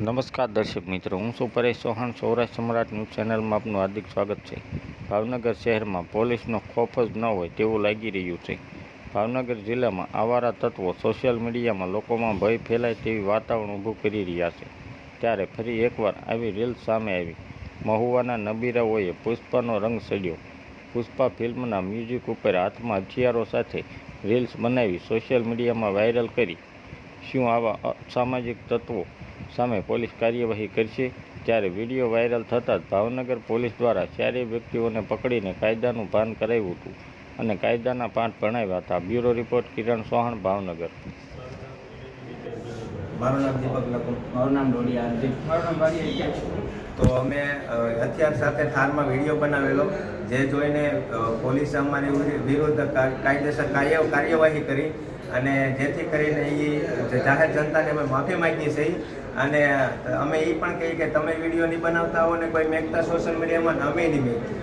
નમસ્કાર દર્શક મિત્રો, હું છું પરેશ ચૌહાણ. સૌરાષ્ટ્ર સમ્રાટ ન્યૂઝ ચેનલમાં આપનું હાર્દિક સ્વાગત છે. ભાવનગર શહેરમાં પોલીસનો ખોફ જ ન હોય તેવું લાગી રહ્યું છે. ભાવનગર જિલ્લામાં આવારા તત્વો સોશિયલ મીડિયામાં લોકોમાં ભય ફેલાય તેવી વાતાવરણ ઊભું કરી રહ્યા છે. ત્યારે ફરી એકવાર આવી રીલ સામે આવી. મહુવાના નબીરાઓએ પુષ્પાનો રંગ ચડ્યો પુષ્પા ફિલ્મના મ્યુઝિક ઉપર હાથમાં હથિયારો સાથે રીલ્સ બનાવી સોશિયલ મીડિયામાં વાયરલ કરી. શું આવા અસામાજિક તત્વો સામે પોલીસ કાર્યવાહી કરશે. ત્યારે વીડિયો વાયરલ થતાં જ ભાવનગર પોલીસ દ્વારા ચારેય વ્યક્તિઓને પકડીને કાયદાનું ભાન કરાવ્યું હતું અને કાયદાના પાઠ ભણાવ્યા હતા. Bureau report Kiran Sohan Bhavnagar. મારું નામ દીપક લકુમ મારું નામ ડોડિયા હાર્દિક મારું નામ તો અમે હથિયાર સાથે થારમાં વીડિયો બનાવેલો જે જોઈને પોલીસે અમારી વિરુદ્ધ કાયદેસર કાર્ય કાર્યવાહી કરી અને જેથી કરીને એ જાહેર જનતાને અમે માફી માંગીએ છીએ. અને અમે એ પણ કહીએ કે તમે વીડિયો નહીં બનાવતા હો ને કોઈ મેકતા સોશિયલ મીડિયામાં અમે નહીં મેકતા